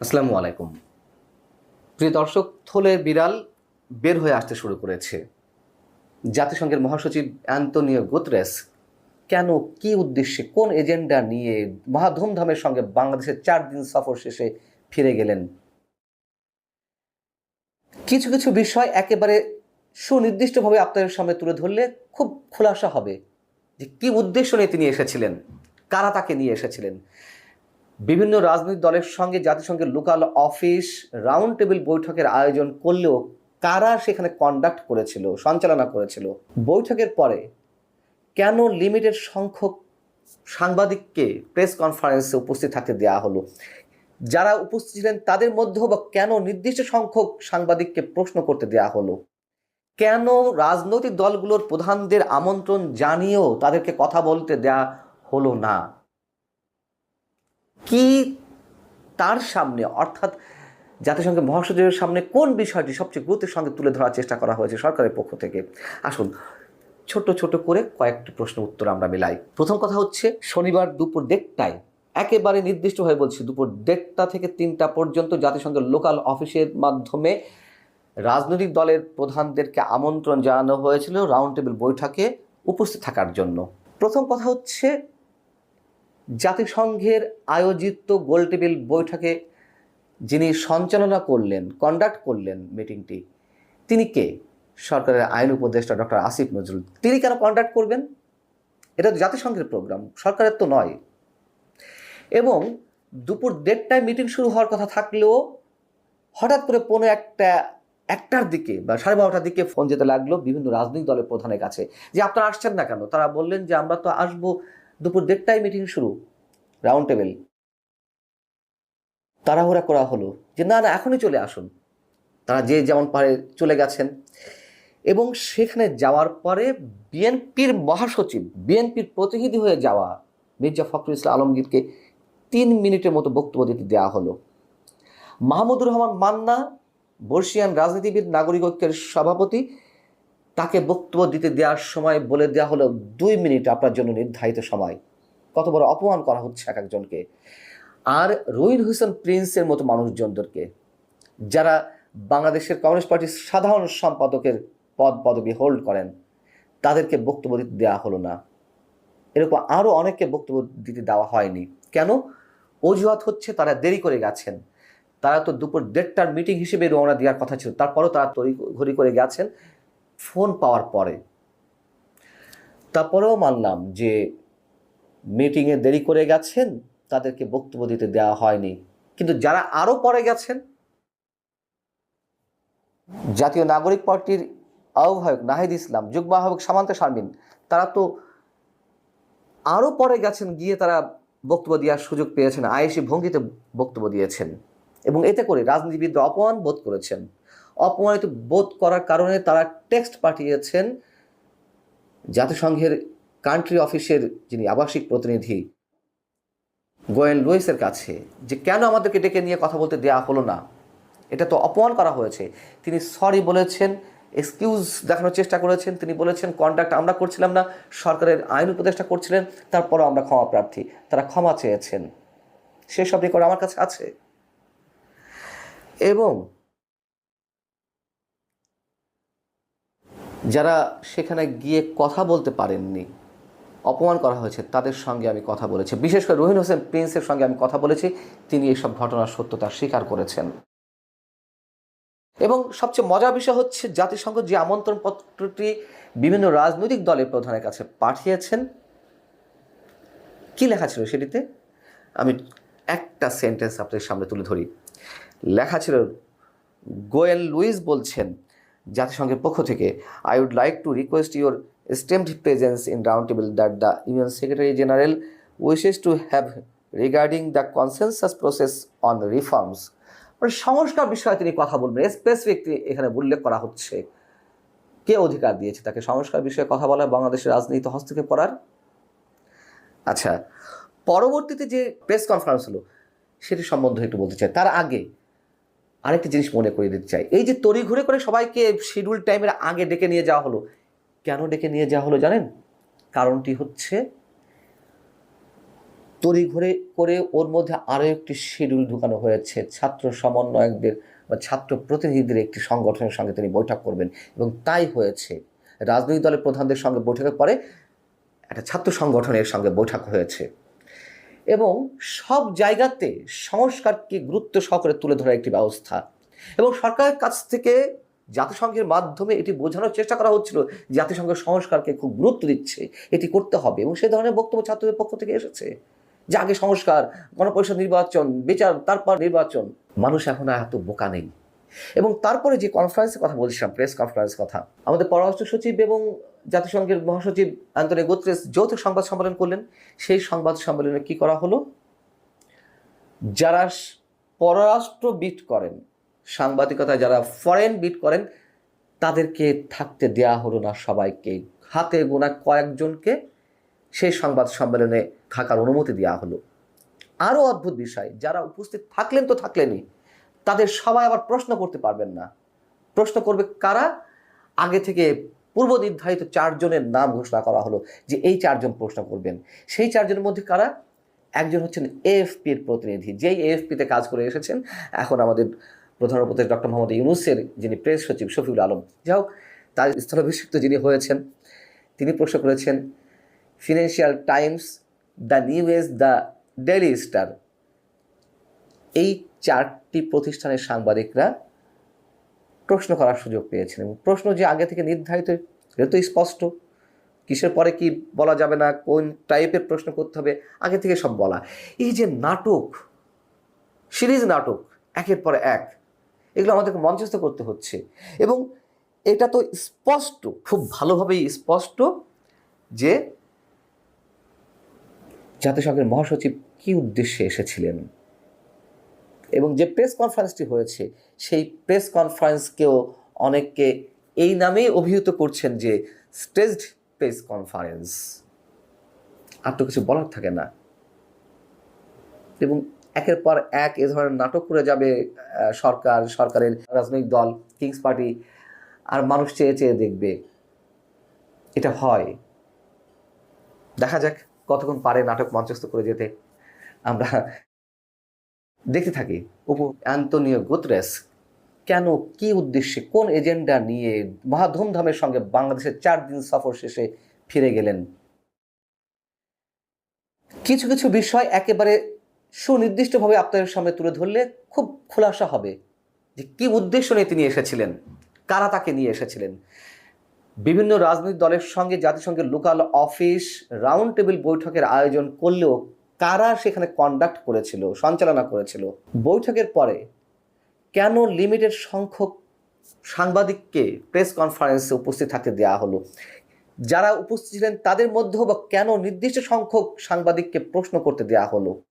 আসসালামু আলাইকুম। প্রিয় দর্শক থলের বিড়াল বের হয়ে আসতে শুরু করেছে। জাতিসংঘের মহাসচিব অ্যান্তনিও গুতরেস কেন, কি উদ্দেশ্যে, কোন এজেন্ডা নিয়ে মহা ধুমধামের সঙ্গে বাংলাদেশের চার দিন সফর শেষে ফিরে গেলেন? কিছু কিছু বিষয় একেবারে সুনির্দিষ্টভাবে আপনাদের সামনে তুলে ধরলে খুব খোলাসা হবে যে কি উদ্দেশ্য নিয়ে তিনি এসেছিলেন, কারা তাকে নিয়ে এসেছিলেন। বিভিন্ন রাজনৈতিক দলের সঙ্গে জাতিসংঘের লোকাল অফিস রাউন্ড টেবিল বৈঠকের আয়োজন করলেও কারা সেখানে কন্ডাক্ট করেছিল, সঞ্চালনা করেছিল? বৈঠকের পরে কেন লিমিটেড সংখ্যক সাংবাদিককে প্রেস কনফারেন্সে উপস্থিত থাকতে দেওয়া হলো? যারা উপস্থিত ছিলেন তাদের মধ্যেও বা কেন নির্দিষ্ট সংখ্যক সাংবাদিককে প্রশ্ন করতে দেওয়া হলো? কেন রাজনৈতিক দলগুলোর প্রধানদের আমন্ত্রণ জানিয়েও তাদেরকে কথা বলতে দেয়া হলো না? কি তার সামনে, অর্থাৎ জাতিসংঘের মহাসচিবের সামনে কোন বিষয়টি সবচেয়ে গুরুত্বের সঙ্গে তুলে ধরার চেষ্টা করা হয়েছে সরকারের পক্ষ থেকে? আসুন, ছোট ছোট করে কয়েকটি প্রশ্ন উত্তর আমরা মিলাই। প্রথম কথা হচ্ছে, শনিবার দুপুর দেড়টায়, একেবারে নির্দিষ্টভাবে বলছি, দুপুর দেড়টা থেকে তিনটা পর্যন্ত জাতিসংঘের লোকাল অফিসের মাধ্যমে রাজনৈতিক দলের প্রধানদেরকে আমন্ত্রণ জানানো হয়েছিল রাউন্ড টেবিল বৈঠকে উপস্থিত থাকার জন্য। প্রথম কথা হচ্ছে জাতিসংঘের আয়োজিত গোলটেবিল বৈঠকে যিনি সঞ্চালনা করলেন কন্ডাক্ট করলেন মিটিংটি তিনি কে? সরকারের আইন উপদেষ্টা ডক্টর আসিফ নজরুল। তিনি কেন কন্ডাক্ট করবেন? এটা তো জাতিসংঘের প্রোগ্রাম সরকারের তো নয়। এবং দুপুর দেড়টায় মিটিং শুরু হওয়ার কথা থাকলেও হঠাৎ করে পৌনে একটা, একটার দিকে বা সাড়ে বারোটার দিকে ফোন যেতে লাগল বিভিন্ন রাজনৈতিক দলের প্রধানের কাছে। যে আপনারা আসছেন না কেন? তারা বললেন যে আমরা তো আসব দুপুর দেড়টায় মিটিং শুরু রাউন্ড টেবিল তাড়াহুড়া করা হলো যে, না না, এখনই চলে আসুন। তারা যে যেমন পারে চলে গেছেন। এবং সেখানে যাওয়ার পরে বিএনপির মহাসচিব, বিএনপির প্রতিনিধি হয়ে যাওয়া মির্জা ফখরুল ইসলাম আলমগীরকে তিন মিনিটের মতো বক্তব্য দিতে দেওয়া হলো। মাহমুদুর রহমান মান্না, বর্ষিয়ান রাজনীতিবিদ, নাগরিক ঐক্যের সভাপতি তাকে বক্তব্য দিতে দেওয়ার সময় বলে দেওয়া হলো দুই মিনিট আপনার জন্য নির্ধারিত সময়। কত বড় অপমান করা হচ্ছে এক একজনকে। আর রহিন হোসেন প্রিন্সের মতো মানুষজনদেরকে, যারা বাংলাদেশের কমিউনিস্ট পার্টির সাধারণ সম্পাদকের পদ পদবি হোল্ড করেন, তাদেরকে বক্তব্য দিতে দেওয়া হলো না। এরকম আরও অনেককে বক্তব্য দিতে দেওয়া হয়নি। কেন? অজুহাত হচ্ছে তারা দেরি করে গেছেন। তারা তো দুপুর দেড়টার মিটিং হিসেবে রওনা দেওয়ার কথা ছিল। তারপরেও তারা তৈরি ঘড়ি করে গেছেন। ফোন পাওয়ার পরে। তারপরেও মানলাম যে মিটিংয়ে দেরি করে গেছেন, তাদেরকে বক্তব্য দিতে দেওয়া হয়নি। কিন্তু যারা আরও পরে গেছেন, জাতীয় নাগরিক পার্টির আহ্বায়ক নাহিদ ইসলাম, যুগ্ম আহ্বায়ক সামান্ত শারমিন, তারা তো আরও পরে গেছেন, গিয়ে তারা বক্তব্য দেওয়ার সুযোগ পেয়েছেন আয়েসি ভঙ্গিতে বক্তব্য দিয়েছেন। এবং এতে করে রাজনীতিবিদরা অপমান বোধ করেছেন। অপমানিত বোধ করার কারণে তারা টেক্সট পাঠিয়েছেন জাতিসংঘের কান্ট্রি অফিসের যিনি আবাসিক প্রতিনিধি গোয়েন লুইসের কাছে যে কেন আমাদেরকে ডেকে নিয়ে কথা বলতে দেওয়া হলো না। এটা তো অপমান করা হয়েছে। তিনি সরি বলেছেন, এক্সকিউজ দেখানোর চেষ্টা করেছেন, তিনি বলেছেন, কন্ডাক্ট আমরা করছিলাম না, সরকারের আইন উপদেষ্টা করছিলেন, তারপরও আমরা ক্ষমা প্রার্থী, তারা ক্ষমা চেয়েছেন। সেসব রেকর্ড আমার কাছে আছে। এবং যারা সেখানে গিয়ে কথা বলতে পারেননি, অপমান করা হয়েছে, তাদের সঙ্গে আমি কথা বলেছি। বিশেষ করে রহিন হোসেন প্রিন্সের সঙ্গে আমি কথা বলেছি, তিনি এইসব ঘটনার সত্যতা স্বীকার করেছেন। এবং সবচেয়ে মজার বিষয় হচ্ছে, জাতিসংঘ যে আমন্ত্রণ পত্রটি বিভিন্ন রাজনৈতিক দলের প্রধানের কাছে পাঠিয়েছেন, কি লেখা ছিল সেটিতে? আমি একটা সেন্টেন্স আপনাদের সামনে তুলে ধরি। লেখা ছিল গোয়েল লুইস বলছেন জাতিসংঘের পক্ষ থেকে I would like to request your esteemed presence in round table that the UN secretary general wishes to have regarding the consensus process on reforms মানে সংস্কার বিষয়ে তিনি কথা বলবেন। স্পেসিফিক এখানে উল্লেখ করা হচ্ছে। কে অধিকার দিয়েছে তাকে? সংস্কার বিষয়ে কথা বলা বাংলাদেশের রাজনীতি হস্তক্ষেপ করার? আচ্ছা পরবর্তীতে যে প্রেস কনফারেন্স হলো, সেটি সম্বন্ধে একটু বলতে চাই। তার আগে আরেকটি জিনিস মনে করিয়ে দিতে চাই। এই যে তড়ি ঘুরে করে সবাইকে শিডিউল টাইমের আগে ডেকে নিয়ে যাওয়া হলো। কেন ডেকে নিয়ে যাওয়া হলো জানেন? কারণটি হচ্ছে তড়িঘড়ি করে ওর মধ্যে আরও একটি শিডিউল ঢুকানো হয়েছে। ছাত্র সমন্বয়কদের বা ছাত্র প্রতিনিধিদের একটি সংগঠনের সঙ্গে তিনি বৈঠক করবেন এবং তাই হয়েছে। রাজনৈতিক দলের প্রধানদের সঙ্গে বৈঠকের পরে একটা ছাত্র সংগঠনের সঙ্গে বৈঠক হয়েছে। এবং সব জায়গাতে সংস্কারকে গুরুত্ব সহকারে তুলে ধরার একটি ব্যবস্থা। এবং সরকারের কাছ থেকে জাতিসংঘের মাধ্যমে এটি বোঝানোর চেষ্টা করা হচ্ছিল জাতিসংঘের সংস্কারকে খুব গুরুত্ব দিচ্ছে, এটি করতে হবে এবং সেই ধরনের বক্তব্য ছাত্রদের পক্ষ থেকে এসেছে যে আগে সংস্কার, গণপরিষদ নির্বাচন, বিচার, তারপর নির্বাচন। মানুষ এখন এত বোকা নেই। এবং তারপরে যে কনফারেন্সের কথা বলছিলাম প্রেস কনফারেন্স কথা, আমাদের পররাষ্ট্র সচিব এবং জাতিসংঘের মহাসচিব অ্যান্টনি গোত্রেস যৌথ সংবাদ সম্মেলন করলেন। সেই সংবাদ সম্মেলনে কি করা হলো? যারা পররাষ্ট্র বিট করেন সাংবাদিকতায় যারা ফরেন বিট করেন, তাদেরকে থাকতে দেয়া হলো না সবাইকে। হাতে গোনা কয়েকজনকে সেই সংবাদ সম্মেলনে থাকার অনুমতি দেওয়া হলো। আরও অদ্ভুত বিষয়, যারা উপস্থিত থাকলেন তো থাকলেনই। তাদের সবাই আবার প্রশ্ন করতে পারবেন না। প্রশ্ন করবে কারা? আগে থেকে পূর্ব নির্ধারিত চারজনের নাম ঘোষণা করা হলো যে এই চারজন প্রশ্ন করবেন। সেই চারজনের মধ্যে কারা? একজন হচ্ছেন এএফপির প্রতিনিধি, যেই এএফপিতে কাজ করে এসেছেন এখন আমাদের প্রধান উপদেষ্টা ডক্টর মোহাম্মদ ইউনুসের যিনি প্রেস সচিব শফিউল আলম। যাই হোক, তার স্থলাভিষিক্ত যিনি হয়েছেন, তিনি প্রশ্ন করেছেন, Financial Times, the New News, the Daily Star এই চারটি প্রতিষ্ঠানের সাংবাদিকরা প্রশ্ন করার সুযোগ পেয়েছেন এবং প্রশ্ন যে আগে থেকে নির্ধারিত, এটা তো স্পষ্ট। কিসের পরে কি বলা যাবে না, কোন টাইপের প্রশ্ন করতে হবে, আগে থেকে সব বলা। এই যে নাটক, সিরিজ নাটক, একের পর এক, এগুলো আমাদেরকে মঞ্চস্থ করতে হচ্ছে। এবং এটা তো স্পষ্ট, খুব ভালোভাবেই স্পষ্ট যে জাতিসংঘের মহাসচিব কি উদ্দেশ্যে এসেছিলেন? এবং যে প্রেস কনফারেন্সটি হয়েছে, সেই প্রেস কনফারেন্সকেও অনেককে এই নামেই অভিহিত করছেন যে স্টেজড প্রেস কনফারেন্স আর তো কিছু বলার থাকে না। এবং একের পর এক এ ধরনের নাটক করে যাবে সরকার, সরকারের রাজনৈতিক দল কিংস পার্টি আর মানুষ চেয়ে চেয়ে দেখবে। এটা হয়। দেখা যাক কতক্ষণ পারে নাটক মঞ্চস্থ করে যেতে। আমরা দেখতে থাকি। উপু অ্যান্তনিও গুতরেস কেন কি উদ্দেশ্যে কোন এজেন্ডা নিয়ে মহা ধুমধামের সঙ্গে বাংলাদেশের চার দিন সফর শেষে ফিরে গেলেন? কিছু কিছু বিষয় একেবারে সুনির্দিষ্টভাবে আপনাদের সামনে তুলে ধরলে খুব খোলাসা হবে যে কি উদ্দেশ্য নিয়ে তিনি এসেছিলেন কারা তাকে নিয়ে এসেছিলেন। বিভিন্ন রাজনৈতিক দলের সঙ্গে জাতিসংঘের লোকাল অফিস রাউন্ড টেবিল বৈঠকের আয়োজন করলেও কারা সেখানে কন্ডাক্ট করেছিল, সঞ্চালনা করেছিল? বৈঠকের পরে কেন লিমিটেড সংখ্যক সাংবাদিককে প্রেস কনফারেন্সে উপস্থিত থাকতে দেওয়া হলো? যারা উপস্থিত ছিলেন তাদের মধ্যেও বা কেন নির্দিষ্ট সংখ্যক সাংবাদিককে প্রশ্ন করতে দেওয়া হলো?